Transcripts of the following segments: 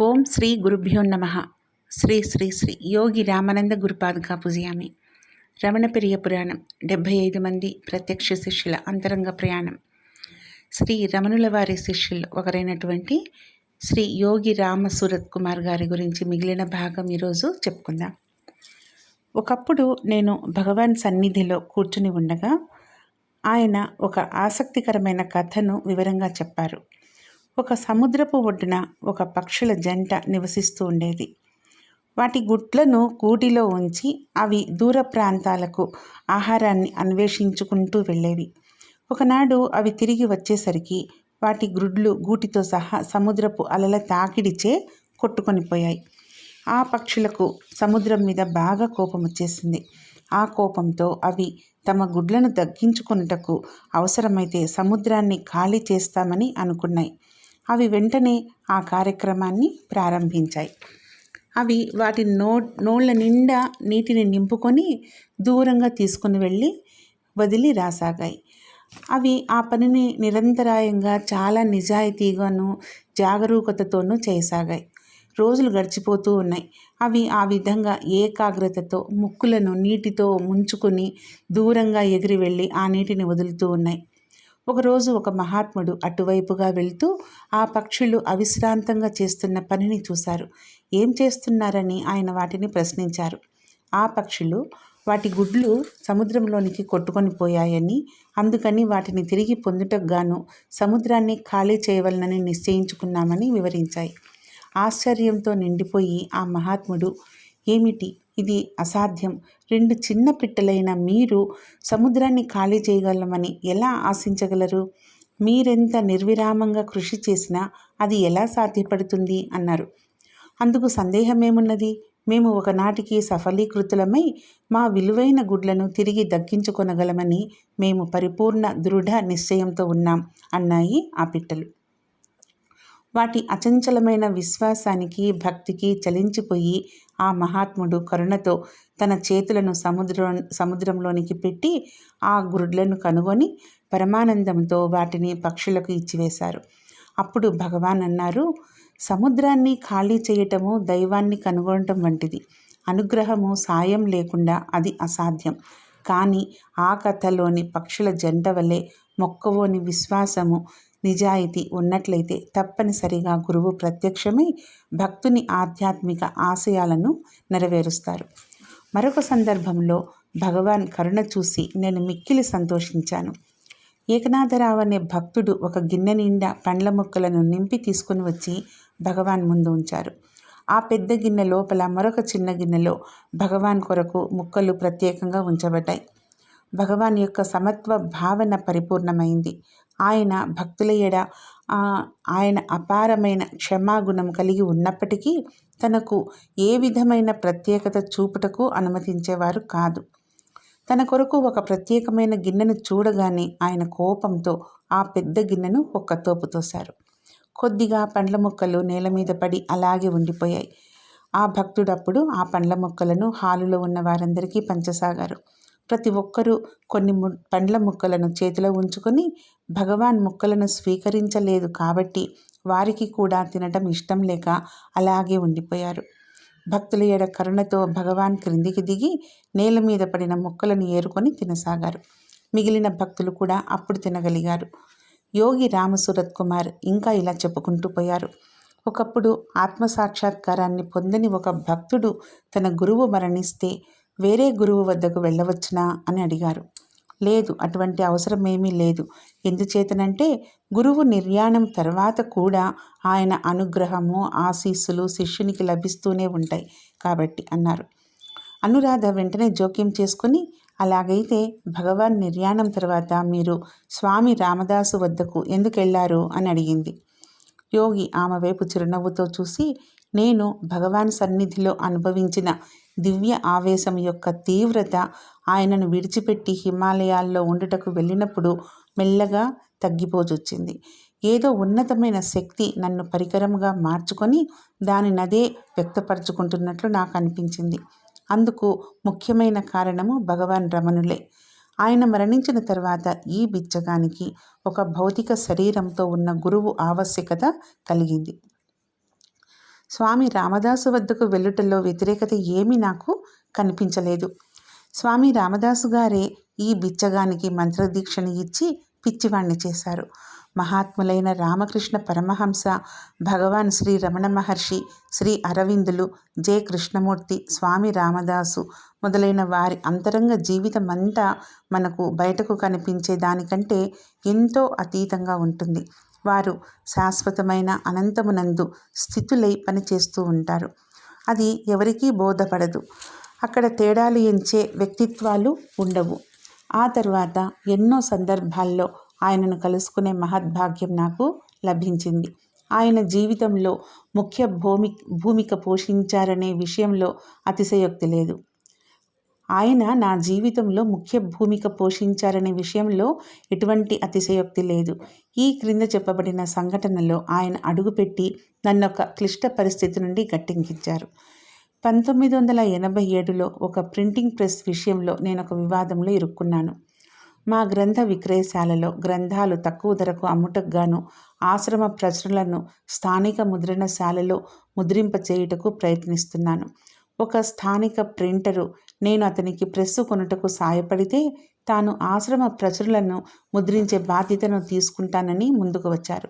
ఓం శ్రీ గురుభ్యో నమ. శ్రీ శ్రీ శ్రీ యోగి రామానంద గురుపాదుగా పూజయామి. రమణప్రియ పురాణం. డెబ్భై ఐదు మంది ప్రత్యక్ష శిష్యుల అంతరంగ ప్రయాణం. శ్రీ రమణుల వారి శిష్యులు ఒకరైనటువంటి శ్రీ యోగి రామ సూరత్ కుమార్ గారి గురించి మిగిలిన భాగం ఈరోజు చెప్పుకుందాం. ఒకప్పుడు నేను భగవాన్ సన్నిధిలో కూర్చుని ఉండగా ఆయన ఒక ఆసక్తికరమైన కథను వివరంగా చెప్పారు. ఒక సముద్రపు ఒడ్డున ఒక పక్షుల జంట నివసిస్తూ ఉండేది. వాటి గుడ్లను కూటిలో ఉంచి అవి దూర ప్రాంతాలకు ఆహారాన్ని అన్వేషించుకుంటూ వెళ్ళేవి. ఒకనాడు అవి తిరిగి వచ్చేసరికి వాటి గుడ్లు గూటితో సహా సముద్రపు అలల తాకిడిచే కొట్టుకొని పోయాయి. ఆ పక్షులకు సముద్రం మీద బాగా కోపం వచ్చేసింది. ఆ కోపంతో అవి తమ గుడ్లను తగ్గించుకున్నటకు అవసరమైతే సముద్రాన్ని ఖాళీ చేస్తామని అనుకున్నాయి. అవి వెంటనే ఆ కార్యక్రమాన్ని ప్రారంభించాయి. అవి వాటి నో నోళ్ళ నిండా నీటిని నింపుకొని దూరంగా తీసుకుని వెళ్ళి వదిలి రాసాగాయి. అవి ఆ పనిని నిరంతరాయంగా చాలా నిజాయితీగాను జాగరూకతతోనూ చేయసాగాయి రోజులు గడిచిపోతూ ఉన్నాయి. అవి ఆ విధంగా ఏకాగ్రతతో ముక్కులను నీటితో ముంచుకొని దూరంగా ఎగిరి వెళ్ళి ఆ నీటిని వదులుతూ ఉన్నాయి. ఒకరోజు ఒక మహాత్ముడు అటువైపుగా వెళ్తూ ఆ పక్షులు అవిశ్రాంతంగా చేస్తున్న పనిని చూశారు. ఏం చేస్తున్నారని ఆయన వాటిని ప్రశ్నించారు. ఆ పక్షులు వాటి గుడ్లు సముద్రంలోనికి కొట్టుకొని పోయాయని అందుకని వాటిని తిరిగి పొందుటకు గాను సముద్రాన్ని ఖాళీ చేయవలనని నిశ్చయించుకున్నామని వివరించాయి. ఆశ్చర్యంతో నిండిపోయి ఆ మహాత్ముడు ఏమిటి? ఇది అసాధ్యం. రెండు చిన్న పిట్టలైన మీరు సముద్రాన్ని ఖాళీ చేయగలమని ఎలా ఆశించగలరు? మీరెంత నిర్విరామంగా కృషి చేసినా అది ఎలా సాధ్యపడుతుంది? అన్నారు. అందుకు సందేహమేమున్నది? మేము ఒకనాటికి సఫలీకృతులమై మా విలువైన గుడ్లను తిరిగి దక్కించుకొనగలమని మేము పరిపూర్ణ దృఢ నిశ్చయంతో ఉన్నాం అన్నాయి ఆ పిట్టలు. వాటి అచంచలమైన విశ్వాసానికి భక్తికి చలించిపోయి ఆ మహాత్ముడు కరుణతో తన చేతులను సముద్రం సముద్రంలోనికి పెట్టి ఆ గురుడ్లను కనుగొని పరమానందంతో వాటిని పక్షులకు ఇచ్చివేశారు. అప్పుడు భగవాన్ అన్నారు సముద్రాన్ని ఖాళీ చేయటము దైవాన్ని కనుగొనటం వంటిది. అనుగ్రహము సాయం లేకుండా అది అసాధ్యం. కానీ ఆ కథలోని పక్షుల జంట వలె మొక్కవోని విశ్వాసము నిజాయితీ ఉన్నట్లయితే తప్పనిసరిగా గురువు ప్రత్యక్షమై భక్తుని ఆధ్యాత్మిక ఆశయాలను నెరవేరుస్తారు. మరొక సందర్భంలో భగవాన్ కరుణ చూసి నేను మిక్కిలి సంతోషించాను. ఏకనాథరావు అనే భక్తుడు ఒక గిన్నె నిండా పండ్ల ముక్కలను నింపి తీసుకుని వచ్చి భగవాన్ ముందు ఉంచారు. ఆ పెద్ద గిన్నె లోపల మరొక చిన్న గిన్నెలో భగవాన్ కొరకు ముక్కలు ప్రత్యేకంగా ఉంచబడ్డాయి. భగవాన్ యొక్క సమత్వ భావన పరిపూర్ణమైంది. ఆయన భక్తుల ఎడ ఆయన అపారమైన క్షమాగుణం కలిగి ఉన్నప్పటికీ తనకు ఏ విధమైన ప్రత్యేకత చూపుటకు అనుమతించేవారు కాదు. తన కొరకు ఒక ప్రత్యేకమైన గిన్నెను చూడగానే ఆయన కోపంతో ఆ పెద్ద గిన్నెను ఒక్క తోపు తోశారు. కొద్దిగా పండ్ల ముక్కలు నేల మీద పడి అలాగే ఉండిపోయాయి. ఆ భక్తుడప్పుడు ఆ పండ్ల మొక్కలను హాలులో ఉన్న వారందరికీ పంచసాగారు. ప్రతి ఒక్కరూ కొన్ని పండ్ల ముక్కలను చేతిలో ఉంచుకొని భగవాన్ ముక్కలను స్వీకరించలేదు కాబట్టి వారికి కూడా తినటం ఇష్టం లేక అలాగే ఉండిపోయారు. భక్తుల ఎడ కరుణతో భగవాన్ క్రిందికి దిగి నేల మీద పడిన ముక్కలను ఏరుకొని తినసాగారు. మిగిలిన భక్తులు కూడా అప్పుడు తినగలిగారు. యోగి రామసూరత్ కుమార్ ఇంకా ఇలా చెప్పుకుంటూ పోయారు. ఒకప్పుడు ఆత్మసాక్షాత్కారాన్ని పొందని ఒక భక్తుడు తన గురువు మరణిస్తే వేరే గురువు వద్దకు వెళ్ళవచ్చునా? అని అడిగారు. లేదు అటువంటి అవసరం ఏమీ లేదు. ఎందుచేతనంటే గురువు నిర్యాణం తర్వాత కూడా ఆయన అనుగ్రహము ఆశీస్సులు శిష్యునికి లభిస్తూనే ఉంటాయి కాబట్టి అన్నారు. అనురాధ వెంటనే జోక్యం చేసుకుని అలాగైతే భగవాన్ నిర్యాణం తర్వాత మీరు స్వామి రామదాసు వద్దకు ఎందుకు వెళ్ళారు అని అడిగింది. యోగి ఆమె వైపు చిరునవ్వుతో చూసి నేను భగవాన్ సన్నిధిలో అనుభవించిన దివ్య ఆవేశం యొక్క తీవ్రత ఆయనను విడిచిపెట్టి హిమాలయాల్లో ఉండుటకు వెళ్ళినప్పుడు మెల్లగా తగ్గిపోజొచ్చింది. ఏదో ఉన్నతమైన శక్తి నన్ను పరికరంగా మార్చుకొని దాని నదే వ్యక్తపరచుకుంటున్నట్లు నాకు అనిపించింది. అందుకు ముఖ్యమైన కారణము భగవాన్ రమణులే. ఆయన మరణించిన తర్వాత ఈ బిచ్చగానికి ఒక భౌతిక శరీరంతో ఉన్న గురువు ఆవశ్యకత కలిగింది. స్వామి రామదాసు వద్దకు వెళ్ళుటలో వ్యతిరేకత ఏమీ నాకు కనిపించలేదు. స్వామి రామదాసు గారే ఈ బిచ్చగానికి మంత్రదీక్షను ఇచ్చి పిచ్చివాణ్ణి చేశారు. మహాత్ములైన రామకృష్ణ పరమహంస భగవాన్ శ్రీ రమణ మహర్షి శ్రీ అరవిందులు జే కృష్ణమూర్తి స్వామి రామదాసు మొదలైన వారి అంతరంగ జీవితమంతా మనకు బయటకు కనిపించే దానికంటే ఎంతో అతీతంగా ఉంటుంది. వారు శాశ్వతమైన అనంతమునందు స్థితులై పనిచేస్తూ ఉంటారు. అది ఎవరికీ బోధపడదు. అక్కడ తేడాలు ఎంచే వ్యక్తిత్వాలు ఉండవు. ఆ తర్వాత ఎన్నో సందర్భాల్లో ఆయనను కలుసుకునే మహద్భాగ్యం నాకు లభించింది. ఆయన జీవితంలో ముఖ్య భూమి భూమిక పోషించారనే విషయంలో అతిశయోక్తి లేదు. ఆయన నా జీవితంలో ముఖ్య భూమిక పోషించారనే విషయంలో ఎటువంటి అతిశయోక్తి లేదు. ఈ క్రింద చెప్పబడిన సంఘటనలో ఆయన అడుగుపెట్టి నన్ను ఒక క్లిష్ట పరిస్థితి నుండి గట్టెంకించారు. పంతొమ్మిది వందల ఎనభై ఏడులో ఒక ప్రింటింగ్ ప్రెస్ విషయంలో నేను ఒక వివాదంలో ఇరుక్కున్నాను. మా గ్రంథ విక్రయశాలలో గ్రంథాలు తక్కువ ధరకు అమ్ముటకు గాను ఆశ్రమ ప్రచురణలను స్థానిక ముద్రణశాలలో ముద్రింప చేయుటకు ప్రయత్నిస్తున్నాను. ఒక స్థానిక ప్రింటరు నేను అతనికి ప్రెస్సు కొనుటకు సాయపడితే తాను ఆశ్రమ ప్రచురణలను ముద్రించే బాధ్యతను తీసుకుంటానని ముందుకు వచ్చారు.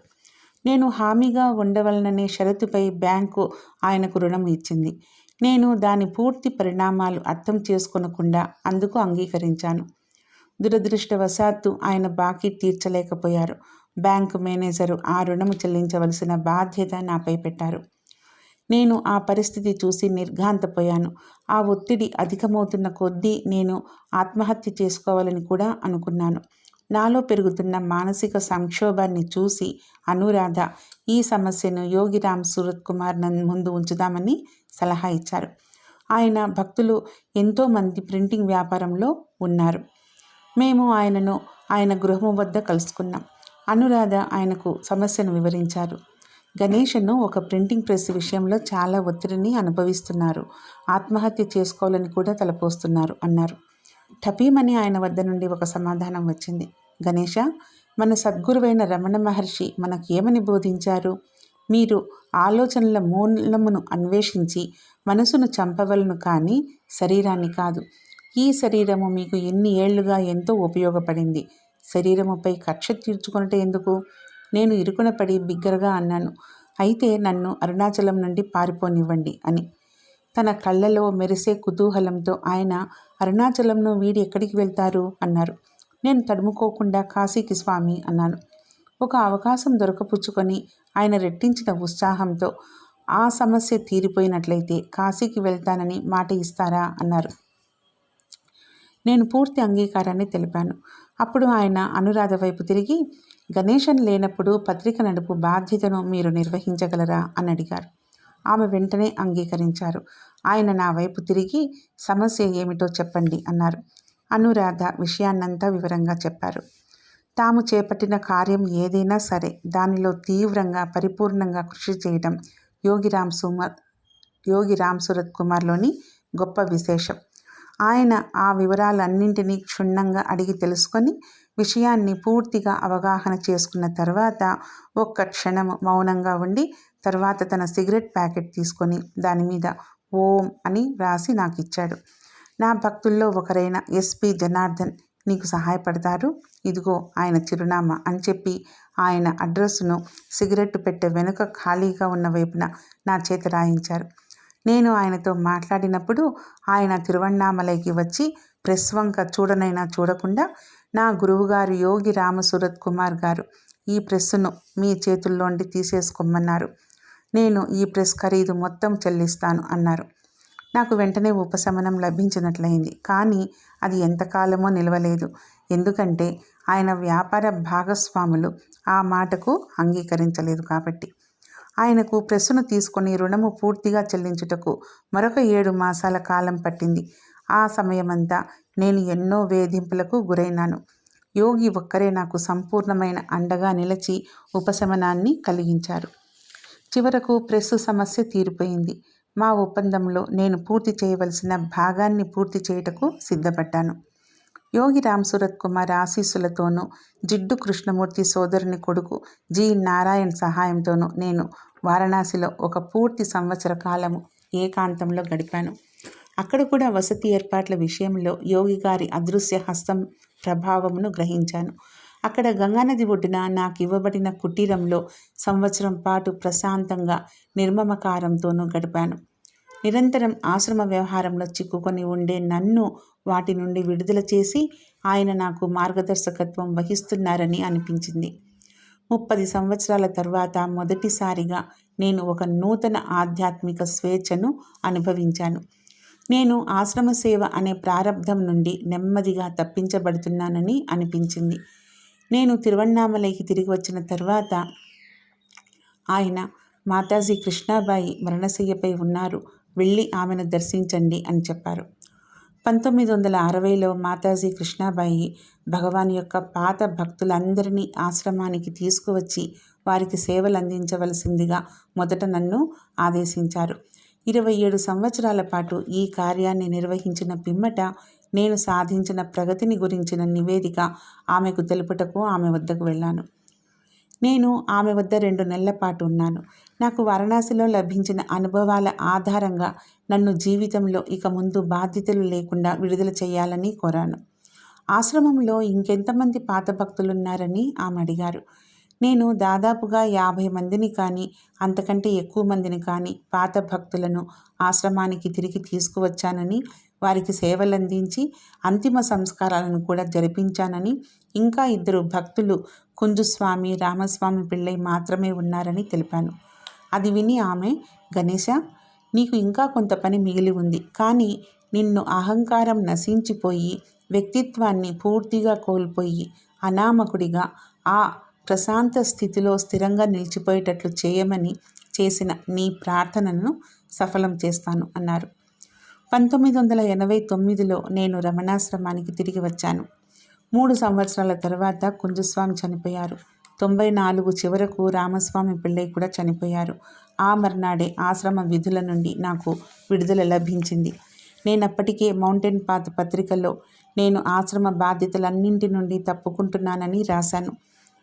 నేను హామీగా ఉండవలననే షరతుపై బ్యాంకు ఆయనకు రుణం ఇచ్చింది. నేను దాని పూర్తి పరిణామాలు అర్థం చేసుకొనకుండా అందుకు అంగీకరించాను. దురదృష్టవశాత్తు ఆయన బాకీ తీర్చలేకపోయారు. బ్యాంకు మేనేజరు ఆ రుణము చెల్లించవలసిన బాధ్యత నాపై పెట్టారు. నేను ఆ పరిస్థితి చూసి నిర్ఘాంతపోయాను. ఆ ఒత్తిడి అధికమవుతున్న కొద్దీ నేను ఆత్మహత్య చేసుకోవాలని కూడా అనుకున్నాను. నాలో పెరుగుతున్న మానసిక సంక్షోభాన్ని చూసి అనురాధ ఈ సమస్యను యోగిరామ్ సూరత్ కుమార్ ముందు ఉంచుదామని సలహా ఇచ్చారు. ఆయన భక్తులు ఎంతోమంది ప్రింటింగ్ వ్యాపారంలో ఉన్నారు. మేము ఆయనను ఆయన గృహము వద్ద కలుసుకున్నాం. అనురాధ ఆయనకు సమస్యను వివరించారు. గణేషను ఒక ప్రింటింగ్ ప్రెస్ విషయంలో చాలా ఒత్తిడిని అనుభవిస్తున్నారు. ఆత్మహత్య చేసుకోవాలని కూడా తలపోస్తున్నారు అన్నారు. టపీమని ఆయన వద్ద నుండి ఒక సమాధానం వచ్చింది. గణేష మన సద్గురువైన రమణ మహర్షి మనకు ఏమని బోధించారు? మీరు ఆలోచనల మూలమును అన్వేషించి మనసును చంపవలను కానీ శరీరాన్ని కాదు. ఈ శరీరము మీకు ఎన్ని ఏళ్ళుగా ఎంతో ఉపయోగపడింది. శరీరముపై కక్ష తీర్చుకున్నట్టు ఎందుకు? నేను ఇరుకున పడి బిగ్గరగా అన్నాను. అయితే నన్ను అరుణాచలం నుండి పారిపోనివ్వండి అని. తన కళ్ళలో మెరిసే కుతూహలంతో ఆయన అరుణాచలంను వీడి ఎక్కడికి వెళ్తారు? అన్నారు. నేను తడుముకోకుండా కాశీకి స్వామి అన్నాను. ఒక అవకాశం దొరకపుచ్చుకొని ఆయన రెట్టించిన ఉత్సాహంతో ఆ సమస్య తీరిపోయినట్లయితే కాశీకి వెళ్తానని మాట ఇస్తారా? అన్నారు. నేను పూర్తి అంగీకారాన్ని తెలిపాను. అప్పుడు ఆయన అనురాధ వైపు తిరిగి గణేశన్ లేనప్పుడు పత్రిక నడుపు బాధ్యతను మీరు నిర్వహించగలరా? అని అడిగారు. ఆమె వెంటనే అంగీకరించారు. ఆయన నా వైపు తిరిగి సమస్య ఏమిటో చెప్పండి అన్నారు. అనురాధ విషయాన్నంతా వివరంగా చెప్పారు. తాము చేపట్టిన కార్యం ఏదైనా సరే దానిలో తీవ్రంగా పరిపూర్ణంగా కృషి చేయడం యోగిరామ్ సుమర్ యోగి రామ్ సురత్ కుమార్లోని గొప్ప విశేషం. ఆయన ఆ వివరాలన్నింటినీ క్షుణ్ణంగా అడిగి తెలుసుకొని విషయాన్ని పూర్తిగా అవగాహన చేసుకున్న తర్వాత ఒక్క క్షణం మౌనంగా ఉండి తర్వాత తన సిగరెట్ ప్యాకెట్ తీసుకొని దాని మీద ఓం అని రాసి నాకు ఇచ్చాడు నా భక్తుల్లో ఒకరైన ఎస్పి జనార్దన్ నీకు సహాయపడతారు? ఇదిగో ఆయన చిరునామా అని చెప్పి ఆయన అడ్రస్ను సిగరెట్ పెట్టే వెనుక ఖాళీగా ఉన్న వైపున నా చేత రాయించారు. నేను ఆయనతో మాట్లాడినప్పుడు ఆయన తిరువణ్ణామలైకి వచ్చి ప్రెస్ వంక చూడనైనా చూడకుండా నా గురువుగారు యోగి రామసురత్ కుమార్ గారు ఈ ప్రెస్సును మీ చేతుల్లోండి తీసేసుకోమన్నారు. నేను ఈ ప్రెస్ ఖరీదు మొత్తం చెల్లిస్తాను అన్నారు. నాకు వెంటనే ఉపశమనం లభించినట్లయింది. కానీ అది ఎంతకాలమో నిలవలేదు. ఎందుకంటే ఆయన వ్యాపార భాగస్వాములు ఆ మాటకు అంగీకరించలేదు కాబట్టి. ఆయనకు ప్రెస్సును తీసుకొని రుణము పూర్తిగా చెల్లించుటకు మరొక ఏడు మాసాల కాలం పట్టింది. ఆ సమయమంతా నేను ఎన్నో వేధింపులకు గురైనాను. యోగి ఒక్కరే నాకు సంపూర్ణమైన అండగా నిలిచి ఉపశమనాన్ని కలిగించారు. చివరకు ప్రెస్సు సమస్య తీరిపోయింది. మా ఒప్పందంలో నేను పూర్తి చేయవలసిన భాగాన్ని పూర్తి చేయుటకు సిద్ధపడ్డాను. యోగి రామ్ సూరత్ కుమార్ ఆశీస్సులతోనూ జిడ్డు కృష్ణమూర్తి సోదరుని కొడుకు జి. నారాయణ్ సహాయంతోనూ నేను వారణాసిలో ఒక పూర్తి సంవత్సర కాలము ఏకాంతంలో గడిపాను. అక్కడ కూడా వసతి ఏర్పాట్ల విషయంలో యోగి గారి అదృశ్య హస్తం ప్రభావమును గ్రహించాను. అక్కడ గంగానది ఒడ్డున నాకు ఇవ్వబడిన కుటీరంలో సంవత్సరం పాటు ప్రశాంతంగా నిర్మమకారంతోనూ గడిపాను. నిరంతరం ఆశ్రమ వ్యవహారంలో చిక్కుకొని ఉండే నన్ను వాటి నుండి విడుదల చేసి ఆయన నాకు మార్గదర్శకత్వం వహిస్తున్నారని అనిపించింది. ముప్పది సంవత్సరాల తర్వాత మొదటిసారిగా నేను ఒక నూతన ఆధ్యాత్మిక స్వేచ్ఛను అనుభవించాను. నేను ఆశ్రమ సేవ అనే ప్రారంధం నుండి నెమ్మదిగా తప్పించబడుతున్నానని అనిపించింది. నేను తిరువణ్ణామలైకి తిరిగి వచ్చిన తర్వాత ఆయన మాతాజీ కృష్ణాబాయి మరణశయ్యపై ఉన్నారు వెళ్ళి ఆమెను దర్శించండి అని చెప్పారు. పంతొమ్మిది వందల అరవైలో మాతాజీ కృష్ణాబాయి భగవాన్ యొక్క పాత భక్తులందరినీ ఆశ్రమానికి తీసుకువచ్చి వారికి సేవలు అందించవలసిందిగా మొదట నన్ను ఆదేశించారు. ఇరవై ఏడు సంవత్సరాల పాటు ఈ కార్యాన్ని నిర్వహించిన పిమ్మట నేను సాధించిన ప్రగతిని గురించిన నివేదిక ఆమెకు తెలుపుటకు ఆమె వద్దకు వెళ్ళాను. నేను ఆమె వద్ద రెండు నెలల పాటు ఉన్నాను. నాకు వారణాసిలో లభించిన అనుభవాల ఆధారంగా నన్ను జీవితంలో ఇక ముందు బాధ్యతలు లేకుండా విడుదల చేయాలని కోరాను. ఆశ్రమంలో ఇంకెంతమంది పాత భక్తులున్నారని ఆమె అడిగారు. నేను దాదాపుగా యాభై మందిని కానీ అంతకంటే ఎక్కువ మందిని కానీ పాత భక్తులను ఆశ్రమానికి తిరిగి తీసుకువచ్చానని వారికి సేవలందించి అంతిమ సంస్కారాలను కూడా జరిపించానని ఇంకా ఇద్దరు భక్తులు కుంజుస్వామి రామస్వామి పిళ్ళై మాత్రమే ఉన్నారని తెలిపాను. అది విని ఆమె గణేశ నీకు ఇంకా కొంత పని మిగిలి ఉంది. కానీ నిన్ను అహంకారం నశించిపోయి వ్యక్తిత్వాన్ని పూర్తిగా కోల్పోయి అనామకుడిగా ఆ ప్రశాంత స్థితిలో స్థిరంగా నిలిచిపోయేటట్లు చేయమని చేసిన నీ ప్రార్థనను సఫలం చేస్తాను అన్నారు. పంతొమ్మిది వందల ఎనభై తొమ్మిదిలో నేను రమణాశ్రమానికి తిరిగి వచ్చాను. మూడు సంవత్సరాల తర్వాత కుంజస్వామి చనిపోయారు. తొంభై నాలుగు చివరకు రామస్వామి పిళ్ళై కూడా చనిపోయారు. ఆ మర్నాడే ఆశ్రమ విధుల నుండి నాకు విడుదల లభించింది. నేను అప్పటికే మౌంటైన్ పాత్ పత్రికలో నేను ఆశ్రమ బాధ్యతలన్నింటి నుండి తప్పుకుంటున్నానని రాశాను.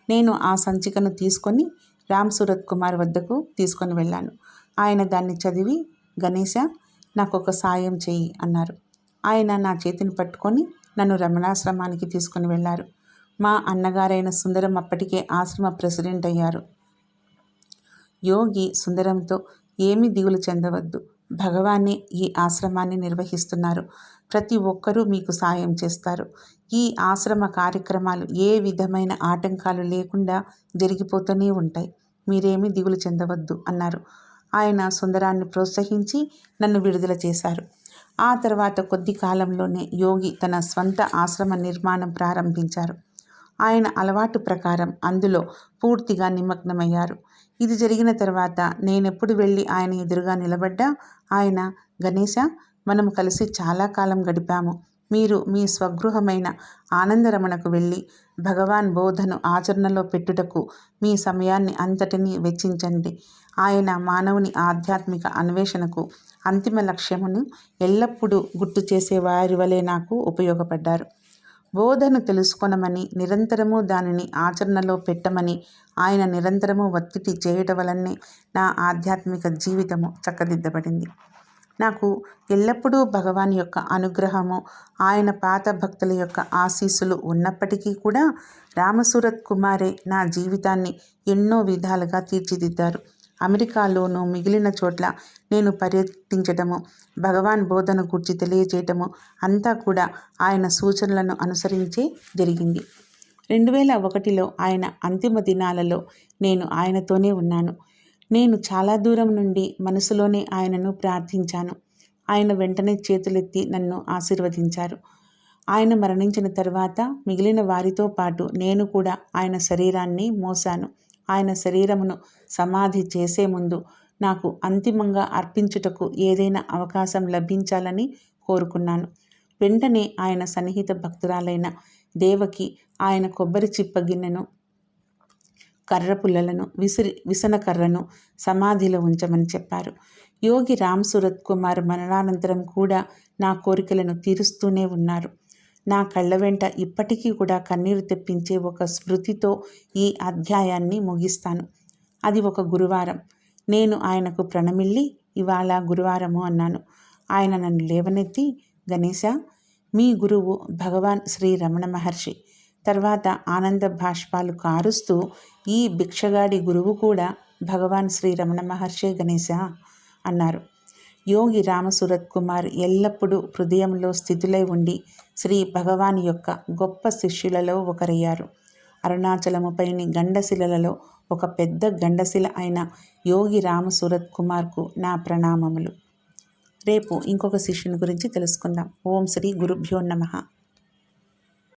నేను ఆ సంచికను తీసుకొని రామ్ సూరత్ కుమార్ వద్దకు తీసుకొని వెళ్ళాను. ఆయన దాన్ని చదివి గణేశ నాకు ఒక సాయం చేయి అన్నారు. ఆయన నా చేతిని పట్టుకొని నన్ను రమణాశ్రమానికి తీసుకుని వెళ్ళారు. మా అన్నగారైన సుందరం అప్పటికే ఆశ్రమ ప్రెసిడెంట్ అయ్యారు. యోగి సుందరంతో ఏమి దిగులు చెందవద్దు. భగవానే ఈ ఆశ్రమాన్ని నిర్వహిస్తున్నారు. ప్రతి ఒక్కరూ మీకు సాయం చేస్తారు. ఈ ఆశ్రమ కార్యక్రమాలు ఏ విధమైన ఆటంకాలు లేకుండా జరిగిపోతూనే ఉంటాయి. మీరేమీ దిగులు చెందవద్దు అన్నారు. ఆయన సుందరాన్ని ప్రోత్సహించి నన్ను విడుదల చేశారు. ఆ తర్వాత కొద్ది కాలంలోనే యోగి తన స్వంత ఆశ్రమ నిర్మాణం ప్రారంభించారు. ఆయన అలవాటు ప్రకారం అందులో పూర్తిగా నిమగ్నమయ్యారు. ఇది జరిగిన తర్వాత నేనెప్పుడు వెళ్ళి ఆయన ఎదురుగా నిలబడ్డా? ఆయన గణేశ మనం కలిసి చాలా కాలం గడిపాము. మీరు మీ స్వగృహమైన ఆనందరమణకు వెళ్ళి భగవాన్ బోధను ఆచరణలో పెట్టుటకు మీ సమయాన్ని అంతటినీ వెచ్చించండి. ఆయన మానవుని ఆధ్యాత్మిక అన్వేషణకు అంతిమ లక్ష్యమును ఎల్లప్పుడూ గుర్తు చేసే వారి వలె నాకు ఉపయోగపడ్డారు. బోధను తెలుసుకొనమని నిరంతరము దానిని ఆచరణలో పెట్టమని ఆయన నిరంతరము ఒత్తిడి చేయటం వలనే నా ఆధ్యాత్మిక జీవితము చక్కదిద్దబడింది. నాకు ఎల్లప్పుడూ భగవాన్ యొక్క అనుగ్రహము ఆయన పాత భక్తుల యొక్క ఆశీస్సులు ఉన్నప్పటికీ కూడా రామసూరత్ కుమారే నా జీవితాన్ని ఎన్నో విధాలుగా తీర్చిదిద్దారు. అమెరికాలోనూ మిగిలిన చోట్ల నేను పర్యటించటము భగవాన్ బోధన గురించి తెలియజేయటము అంతా కూడా ఆయన సూచనలను అనుసరించే జరిగింది. రెండు వేల ఒకటిలో ఆయన అంతిమ దినాలలో నేను ఆయనతోనే ఉన్నాను. నేను చాలా దూరం నుండి మనసులోనే ఆయనను ప్రార్థించాను. ఆయన వెంటనే చేతులెత్తి నన్ను ఆశీర్వదించారు. ఆయన మరణించిన తర్వాత మిగిలిన వారితో పాటు నేను కూడా ఆయన శరీరాన్ని మోసాను ఆయన శరీరమును సమాధి చేసే ముందు నాకు అంతిమంగా అర్పించుటకు ఏదైనా అవకాశం లభించాలని కోరుకున్నాను. వెంటనే ఆయన సన్నిహిత భక్తురాలైన దేవకి ఆయన కొబ్బరి చిప్ప గిన్నెను కర్ర పుల్లలను విసిరి విసన కర్రను సమాధిలో ఉంచమని చెప్పారు. యోగి రామ్ సురత్ కుమార్ మరణానంతరం కూడా నా కోరికలను తీరుస్తూనే ఉన్నారు. నా కళ్ళ వెంట ఇప్పటికీ కూడా కన్నీరు తెప్పించే ఒక స్మృతితో ఈ అధ్యాయాన్ని ముగిస్తాను. అది ఒక గురువారం. నేను ఆయనకు ప్రణమిల్లి ఇవాళ గురువారము అన్నాను. ఆయన నన్ను లేవనెత్తి గణేశ మీ గురువు భగవాన్ శ్రీ రమణ మహర్షి తర్వాత ఆనంద భాష్పాలు కారుస్తూ ఈ భిక్షగాడి గురువు కూడా భగవాన్ శ్రీ రమణ మహర్షే గణేశ అన్నారు. యోగి రామసురత్ కుమార్ ఎల్లప్పుడూ హృదయంలో స్థితులై ఉండి శ్రీ భగవాన్ యొక్క గొప్ప శిష్యులలో ఒకరయ్యారు. అరుణాచలముపైని గండశిలలో ఒక పెద్ద గండశిల అయిన యోగి రామసురత్ కుమార్కు నా ప్రణామములు. రేపు ఇంకొక శిష్యుని గురించి తెలుసుకుందాం. ఓం శ్రీ గురుభ్యో నమ.